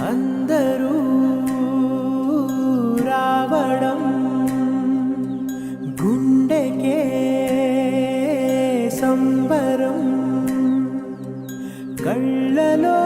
అందరూ రావడం గుండెకే సంబరం. కళ్ళలో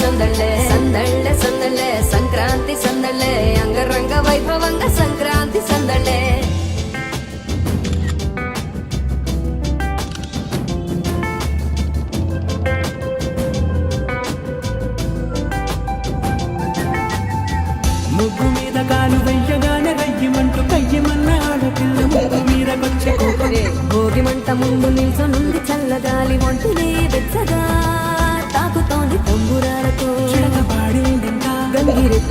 సందళ్ళೆ సందళ్ళೆ సందళ్ళೆ సంక్రాంతి సందళ్ళೆ అంగరంగ వైభవంగ సంక్రాంతి సందళ్ళೆ. ముగ్గు మీద కాలు వెయ్యగానే రయ్యమంటూ కయ్యమన్న ఆడపిల్ల. ముగ్గు మీద కొచ్చే కోపం. భోగి మంట ముందు నిల్చొనుంది చల్లగాలి ఒంటినే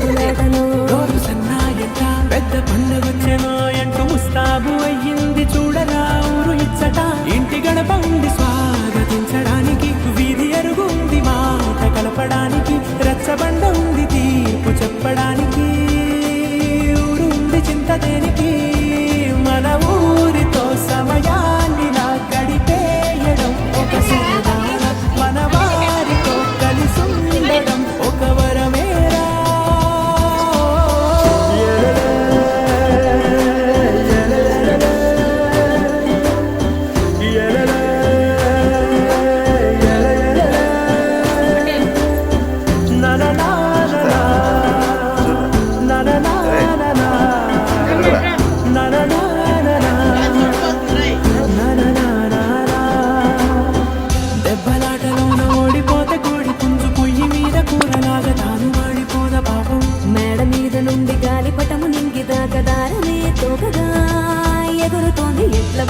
గంగిరెత్తులాటలో రోజు సన్నాయంట పెద్ద పండగొచ్చెనో అంటూ ముస్తాబు అయ్యింది చూడరా ఊరు ఇచ్చట. ఇంటి గడప ఉంది